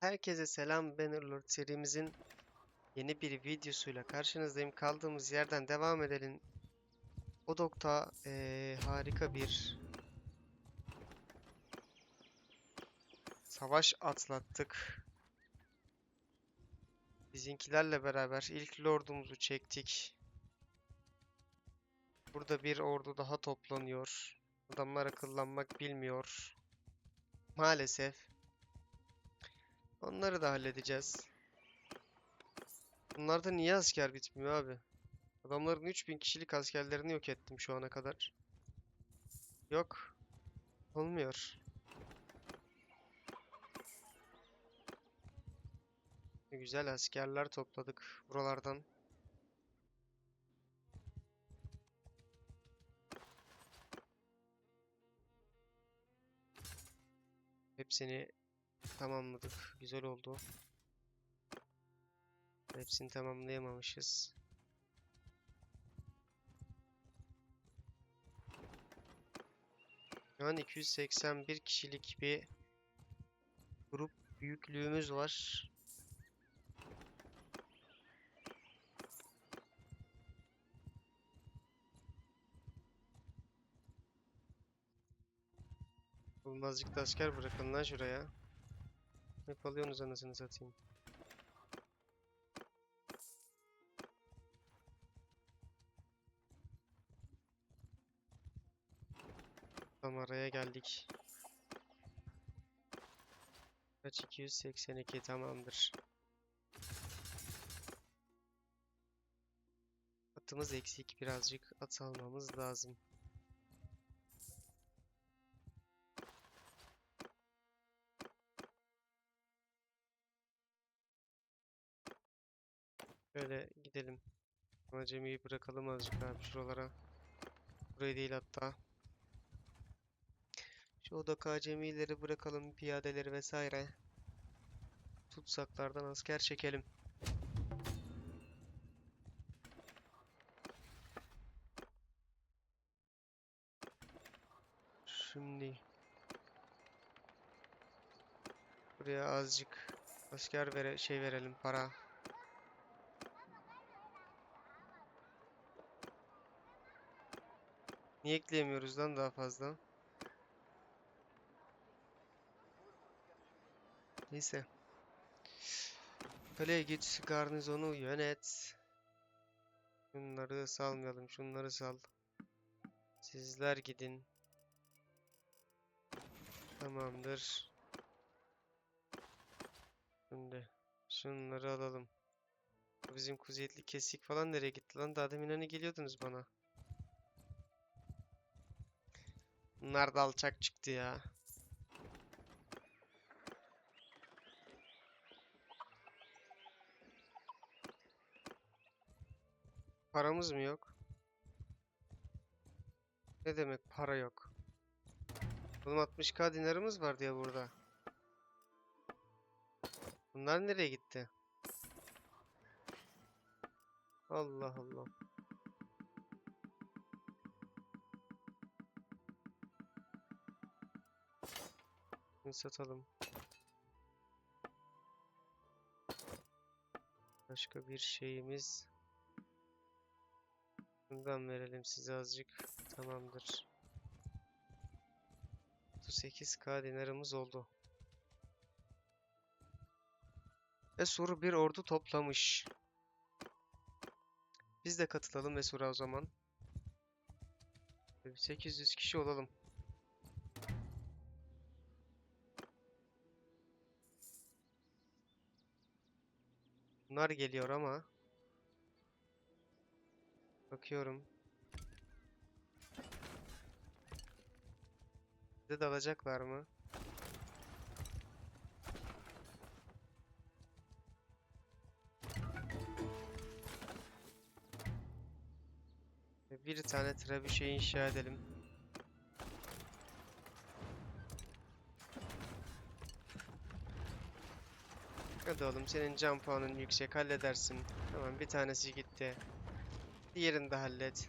Herkese selam Bannerlord serimizin yeni bir videosuyla karşınızdayım. Kaldığımız yerden devam edelim. O dokta eee, harika bir savaş atlattık. Bizimkilerle beraber ilk lordumuzu çektik. Burada bir ordu daha toplanıyor. Adamlar akıllanmak bilmiyor. Maalesef. Onları da halledeceğiz. Bunlarda niye asker bitmiyor abi? Adamların 3000 kişilik askerlerini yok ettim şu ana kadar. Yok. Olmuyor. Güzel askerler topladık buralardan. Hepsini tamamladık. Güzel oldu. Hepsini tamamlayamamışız. Şu an 281 kişilik bir grup büyüklüğümüz var. Oğlum azıcık da asker bırakın lan şuraya. Hep alıyorsunuz anasını satayım. Tam araya geldik. Kaç 282 tamamdır. Atımız eksik birazcık at almamız lazım. Şöyle gidelim. Acemiyi bırakalım azıcık abi şuralara. Burayı değil hatta. Şu odak acemileri bırakalım, piyadeleri vesaire. Tutsaklardan asker çekelim. Şimdi buraya azıcık asker vere şey verelim para. Niye ekleyemiyoruz lan daha fazla? Neyse. Kaleye git, garnizonu yönet. Şunları salmayalım, şunları sal. Sizler gidin. Tamamdır. Şimdi şunları alalım. Bizim kuzeyetli kesik falan nereye gitti lan? Daha demin hani geliyordunuz bana. Bunlar da alçak çıktı ya. Paramız mı yok? Ne demek para yok? Oğlum 60k dinarımız var diye burada. Bunlar nereye gitti? Allah Allah. Bunu satalım. Başka bir şeyimiz. Bundan verelim size azıcık. Tamamdır. 38k dinarımız oldu. Ve Sur bir ordu toplamış. Biz de katılalım Esur'a o zaman. Bir 800 kişi olalım. Bunlar geliyor ama bakıyorum. Bize dalacaklar mı? Bir tane trebüşe inşa edelim. Hadi oğlum senin can puanın yüksek halledersin. Tamam bir tanesi gitti. Diğerini de hallet.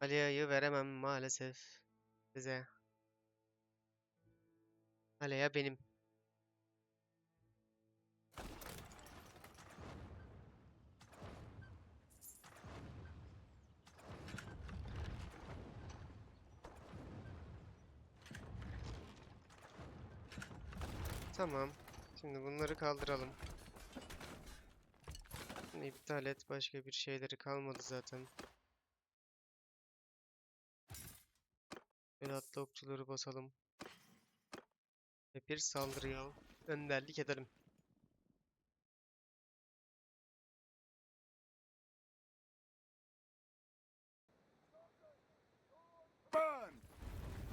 Aliya'yı veremem maalesef size. Aliya benim. Tamam. Şimdi bunları kaldıralım. Bunu iptal et. Başka bir şeyleri kalmadı zaten. Berat'la okçuları basalım. Ve bir saldırıya önderlik edelim.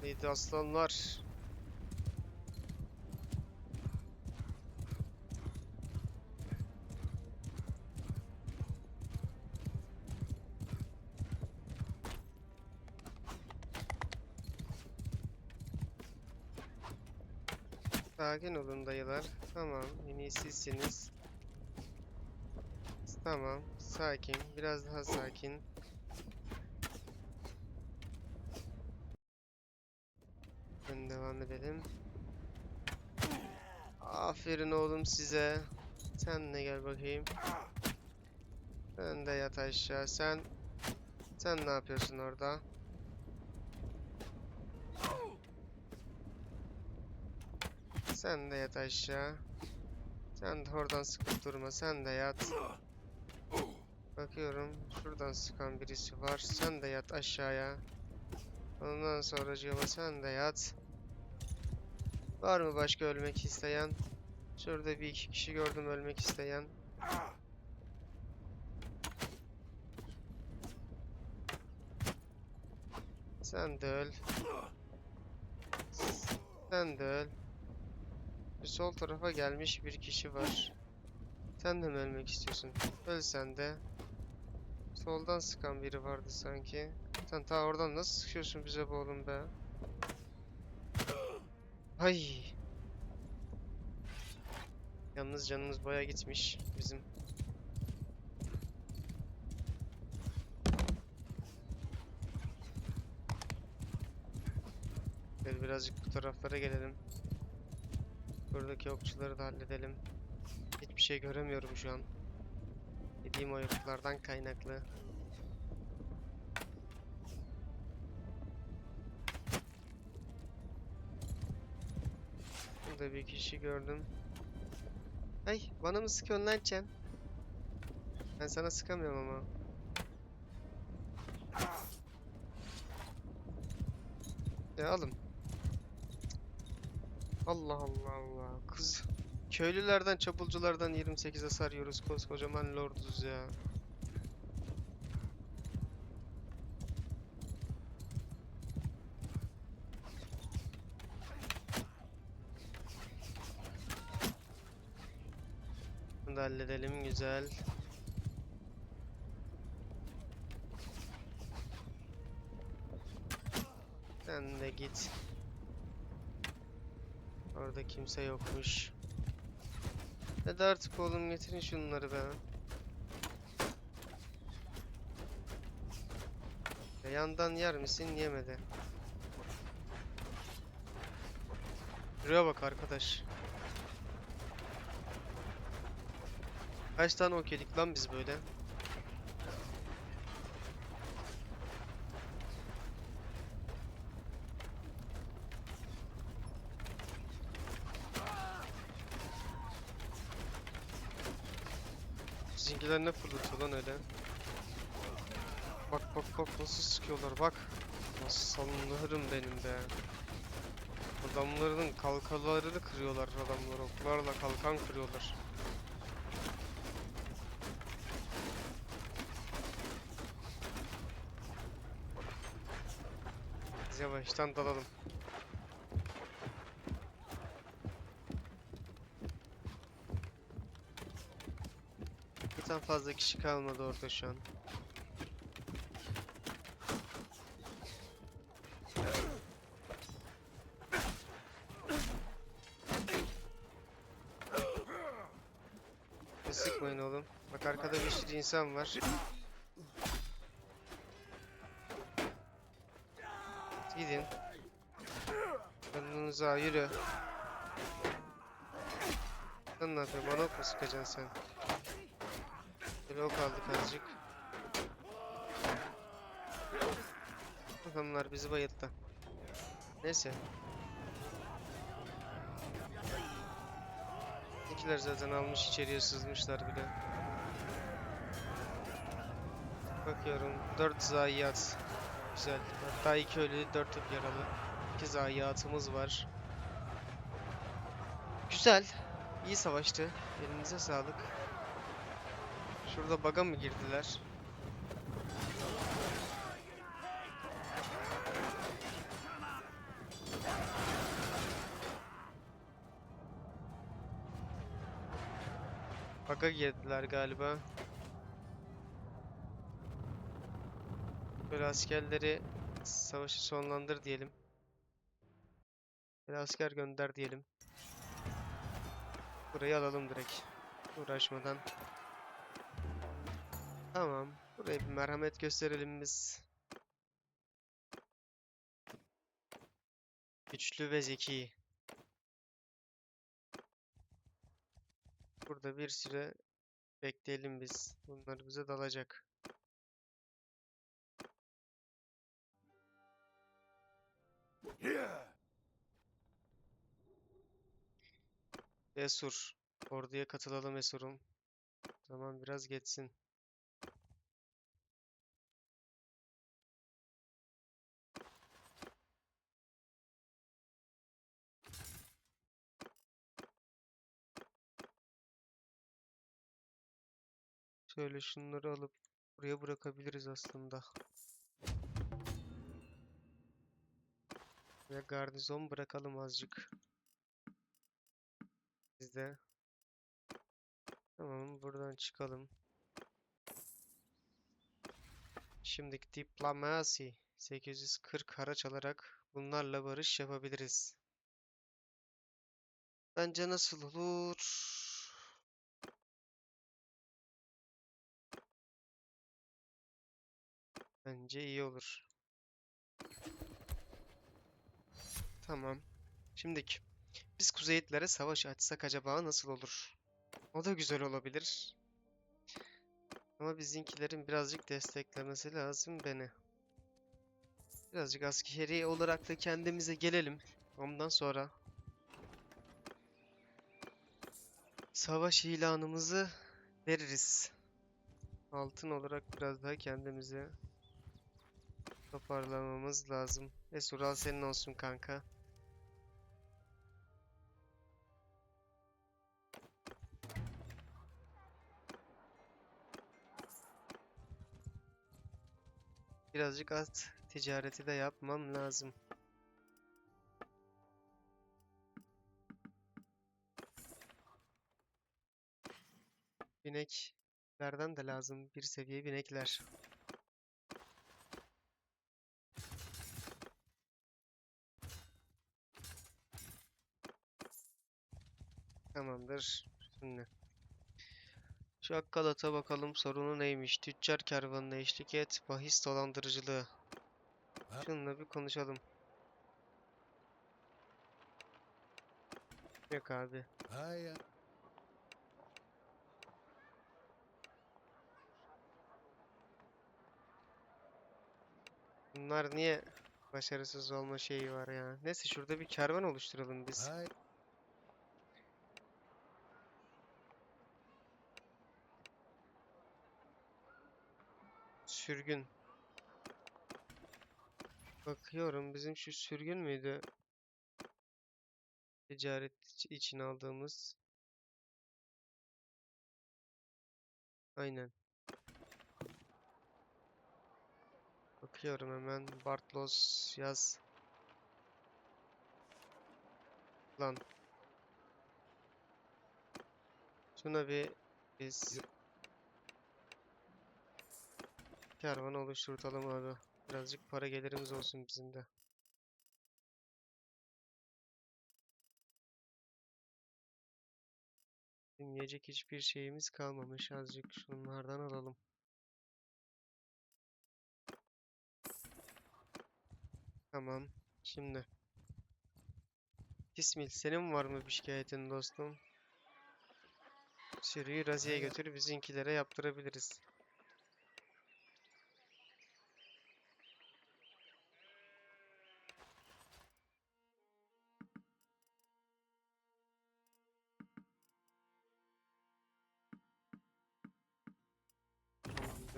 Neydi aslanlar? Sakin olun dayılar. Tamam, en iyi sizsiniz. Tamam, sakin. Biraz daha sakin. Ben devam edelim. Aferin oğlum size. Sen de gel bakayım. Sen de yat aşağı. Sen sen ne yapıyorsun orada? Sen de yat aşağı. Sen de oradan sıkıp durma. Sen de yat. Bakıyorum. Şuradan sıkan birisi var. Sen de yat aşağıya. Ondan sonra sen de yat. Var mı başka ölmek isteyen? Şurada bir iki kişi gördüm ölmek isteyen. Sen de öl. Sen de öl. Bir sol tarafa gelmiş bir kişi var. Sen de mi ölmek istiyorsun? Öl sen de. Soldan sıkan biri vardı sanki. Sen ta oradan nasıl sıkıyorsun bize bu oğlum be? Hay. Yalnız canımız baya gitmiş bizim. Gel birazcık bu taraflara gelelim. Buradaki okçuları da halledelim. Hiçbir şey göremiyorum şu an. Yediğim o yoklardan kaynaklı. Burada bir kişi gördüm. Ay bana mı sıkıyorsun lan Chen? Ben sana sıkamıyorum ama. Ya alım. Allah Allah Allah. Kız. Köylülerden, çapulculardan 28 hasar yiyoruz. Koskocaman lorduz ya. Bunu da halledelim güzel. Sen de git. Orada kimse yokmuş. Hadi artık oğlum getirin şunları be. Ya yandan yer misin? Yemedi. Buraya bak arkadaş. Kaç tane ok yedik lan biz böyle? Sizinkiler ne fırlatıyor lan öyle? Bak bak bak nasıl sıkıyorlar bak. Nasıl salınırım benim be. Adamların kalkalarını kırıyorlar adamlar oklarla kalkan kırıyorlar. Yavaştan dalalım. Birden fazla kişi kalmadı orada şu an. Sıkmayın oğlum. Bak arkada bir sürü insan var. Gidin. Yanınıza yürü. Sen ne yapıyorsun? Bana mu sıkacaksın sen? Böyle ok aldık azıcık. Adamlar bizi bayılttı. Neyse. İkiler zaten almış içeriye sızmışlar bile. Bakıyorum 4 zayiat. Güzel. Hatta 2 ölü 4 yaralı. 2 zayiatımız var. Güzel. İyi savaştı. Elinize sağlık. Şurada baga mı girdiler? Baga girdiler galiba. Böyle askerleri savaşı sonlandır diyelim. Böyle asker gönder diyelim. Burayı alalım direkt. Uğraşmadan. Tamam. Buraya bir merhamet gösterelim biz. Güçlü ve zeki. Burada bir süre bekleyelim biz. Bunlar bize dalacak. Esur. Orduya katılalım Esur'um. Zaman biraz geçsin. Şöyle şunları alıp buraya bırakabiliriz aslında. Ve garnizon bırakalım azıcık. Biz de. Tamam buradan çıkalım. Şimdi diplomasi 840 haraç alarak bunlarla barış yapabiliriz. Bence nasıl olur? Bence iyi olur. Tamam. Şimdiki. Biz Kuzeylitlere savaş açsak acaba nasıl olur? O da güzel olabilir. Ama bizimkilerin birazcık desteklemesi lazım beni. Birazcık askeri olarak da kendimize gelelim. Ondan sonra savaş ilanımızı veririz. Altın olarak biraz daha kendimize toparlamamız lazım. Esur al senin olsun kanka. Birazcık at ticareti de yapmam lazım. Bineklerden de lazım. Bir seviye binekler. Tamamdır. Şimdi. Şu Akkalat'a bakalım sorunu neymiş? Tüccar kervanına eşlik et. Bahis dolandırıcılığı. Şununla bir konuşalım. Yok abi. Hiya. Bunlar niye başarısız olma şeyi var ya? Neyse şurada bir kervan oluşturalım biz. Hi. Sürgün. Bakıyorum bizim şu sürgün müydü? Ticaret iç- için aldığımız. Aynen. Bakıyorum hemen. Bartlos yaz. Lan. Şuna bir biz kervan oluşturtalım abi. Birazcık para gelirimiz olsun bizim de. Yiyecek hiçbir şeyimiz kalmamış. Azıcık şunlardan alalım. Tamam. Şimdi. İsmail senin var mı bir şikayetin dostum? Sürüyü Razi'ye götür bizimkilere yaptırabiliriz.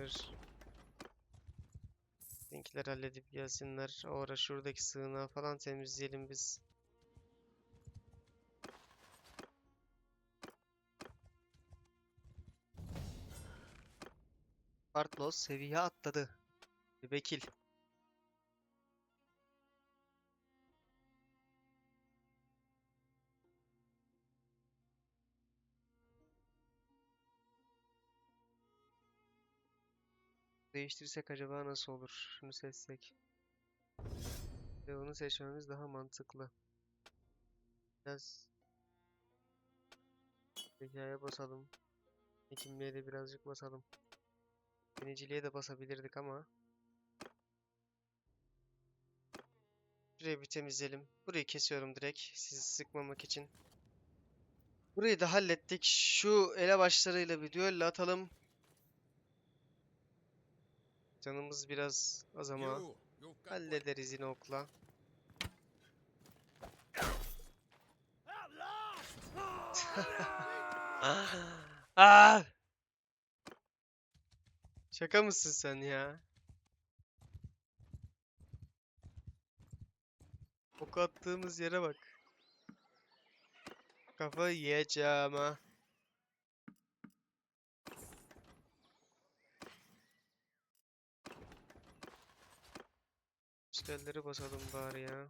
Tamamdır. Bizimkiler halledip gelsinler. O şuradaki sığınağı falan temizleyelim biz. Bartlos seviye atladı. Vekil. Değiştirsek acaba nasıl olur? Şunu seçsek. Ve onu seçmemiz daha mantıklı. Biraz zekaya basalım. Hekimliğe de birazcık basalım. Denizciliğe de basabilirdik ama. Şurayı bir temizleyelim. Burayı kesiyorum direkt sizi sıkmamak için. Burayı da hallettik. Şu elebaşlarıyla bir düello atalım. Canımız biraz az ama hallederiz yine okla. Ah! Şaka mısın sen ya? Ok attığımız yere bak. Kafa yiyeceğim ha. İşgalleri basalım bari ya.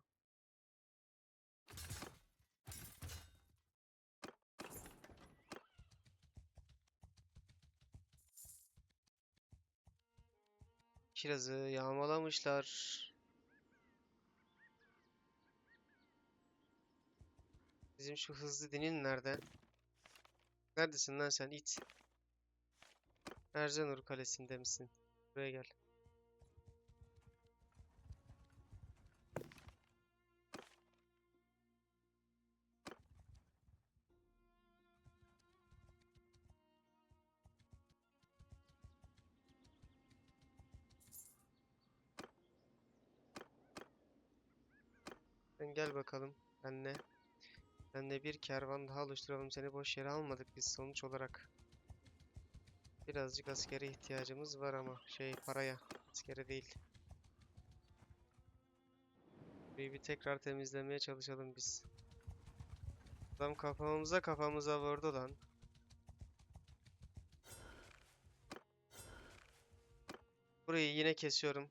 Kirazı yağmalamışlar. Bizim şu hızlı dinin nerede? Neredesin lan sen it? Erzenur Kalesi'nde misin? Buraya gel. Gel bakalım benle. Benle bir kervan daha oluşturalım. Seni boş yere almadık biz sonuç olarak. Birazcık askere ihtiyacımız var ama şey paraya. Askere değil. Burayı bir tekrar temizlemeye çalışalım biz. Adam kafamıza kafamıza vurdu lan. Burayı yine kesiyorum.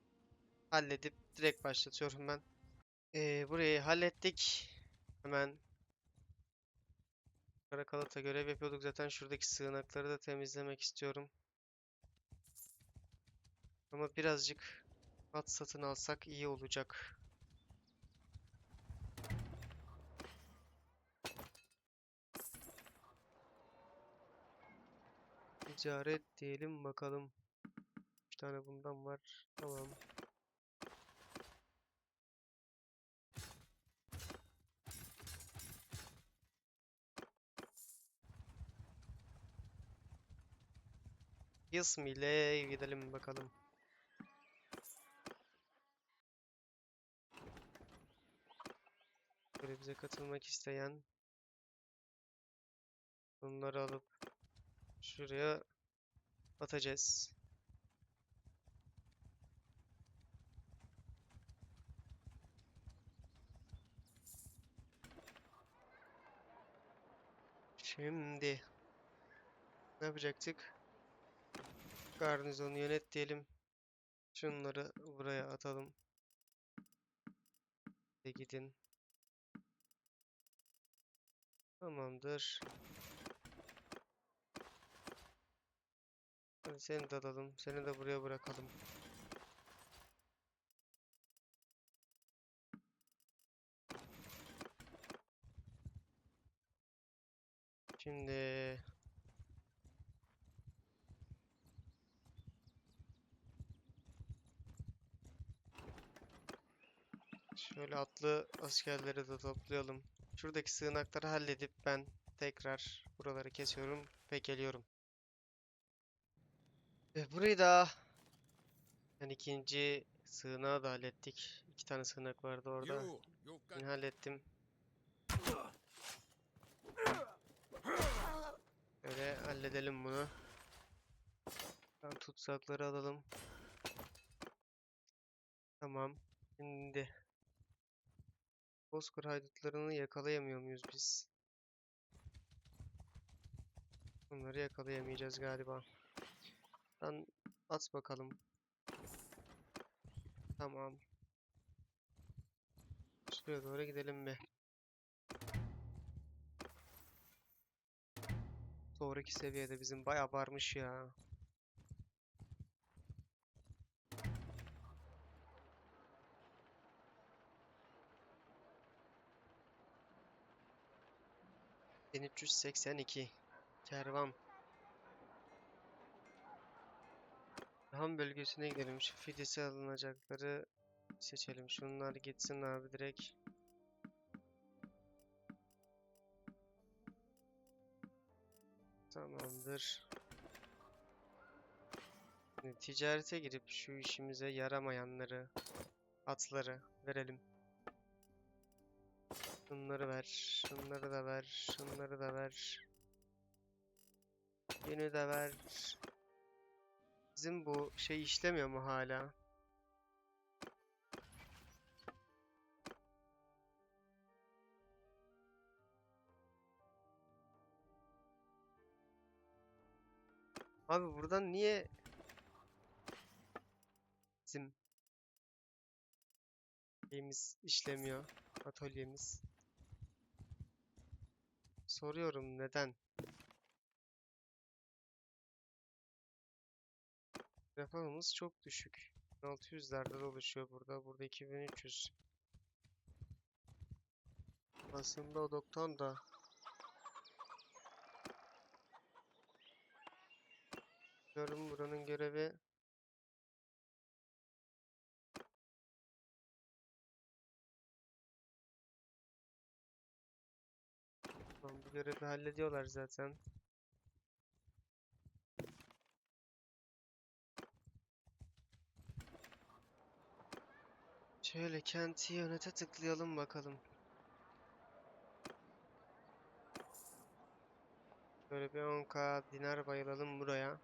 Halledip direkt başlatıyorum ben. Ee, burayı hallettik. Hemen Karakalata görev yapıyorduk zaten şuradaki sığınakları da temizlemek istiyorum. Ama birazcık at satın alsak iyi olacak. Ticaret diyelim bakalım. 3 tane bundan var. Tamam. Yasmi ile gidelim bakalım. Böyle bize katılmak isteyen bunları alıp şuraya atacağız. Şimdi ne yapacaktık? Garnizonu yönet diyelim. Şunları buraya atalım. Ve gidin. Tamamdır. Hadi seni de alalım. Seni de buraya bırakalım. Şimdi Şöyle atlı askerleri de toplayalım. Şuradaki sığınakları halledip ben tekrar buraları kesiyorum ve geliyorum. Ve burayı da ben ikinci sığınağı da hallettik. İki tane sığınak vardı orada. Ben hallettim. Öyle halledelim bunu. Ben tutsakları alalım. Tamam. Şimdi Bozkır haydutlarını yakalayamıyor muyuz biz? Bunları yakalayamayacağız galiba. Lan at bakalım. Tamam. Şuraya doğru gidelim mi? Sonraki seviyede bizim bayağı varmış ya. Bin üç yüz seksen iki. Kervan. Han bölgesine gidelim. Şu fidesi alınacakları seçelim. Şunlar gitsin abi direkt. Tamamdır. Ticarete girip şu işimize yaramayanları, atları verelim. Şunları ver, şunları da ver, şunları da ver. Yünü de ver. Bizim bu şey işlemiyor mu hala? Abi buradan niye bizim şeyimiz işlemiyor? Atölyemiz. Soruyorum neden? Refahımız çok düşük. 600'lerde dolaşıyor burada. Burada 2300. Aslında o doktor da Diyorum buranın görevi görevi hallediyorlar zaten. Şöyle kenti yönete tıklayalım bakalım. Böyle bir 10k dinar bayılalım buraya.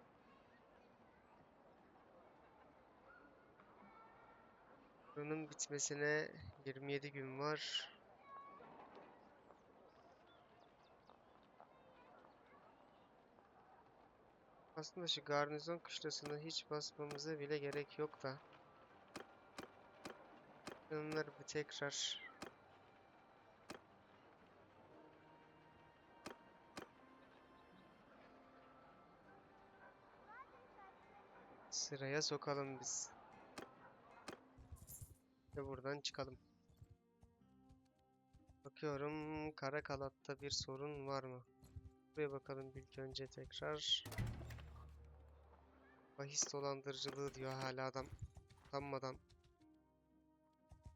Buranın bitmesine 27 gün var. Aslında şu garnizon kışlasını hiç basmamıza bile gerek yok da. Bunları bir tekrar sıraya sokalım biz. Ve buradan çıkalım. Bakıyorum Karakalat'ta bir sorun var mı? Buraya bakalım ilk önce tekrar. Bahis dolandırıcılığı diyor hala adam. Utanmadan.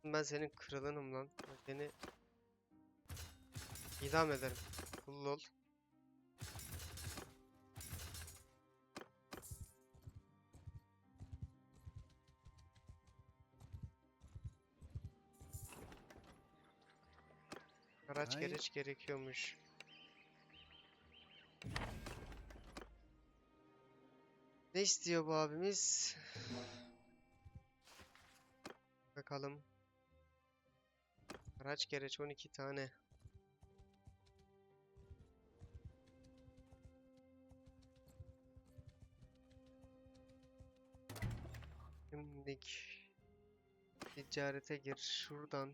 Ben senin kralınım lan. Seni idam ederim. Kul ol. Araç Hayır. gereç gerekiyormuş. Ne istiyor bu abimiz? Bakalım. Araç gereç 12 tane. Şimdilik ticarete gir. Şuradan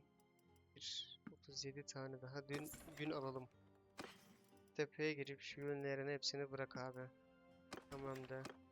bir 37 tane daha dün gün alalım. Tepeye girip şu ürünlerin hepsini bırak abi. Tamam da.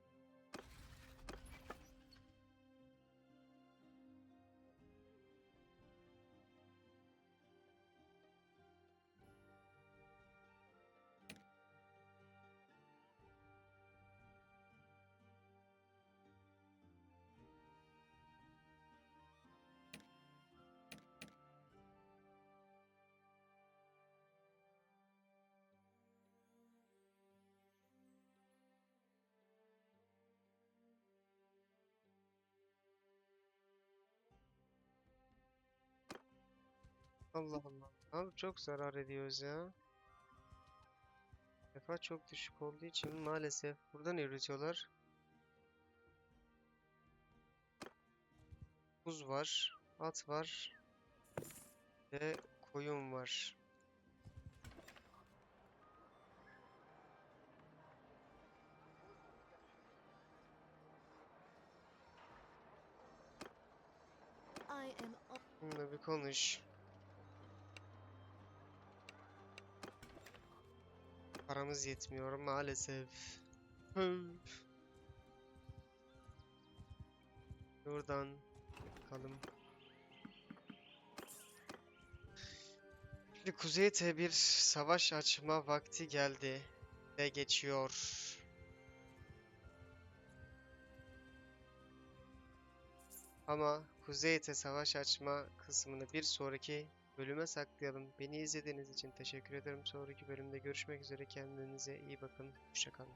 Allah Allah. Abi çok zarar ediyoruz ya. Defa çok düşük olduğu için maalesef buradan üretiyorlar. Buz var, at var ve koyun var. Bununla bir konuş. Paramız yetmiyor maalesef. Buradan bakalım. Şimdi Kuzey'e bir savaş açma vakti geldi ve geçiyor. Ama Kuzey'e savaş açma kısmını bir sonraki bölüme saklayalım. Beni izlediğiniz için teşekkür ederim. Sonraki bölümde görüşmek üzere. Kendinize iyi bakın. Hoşça kalın.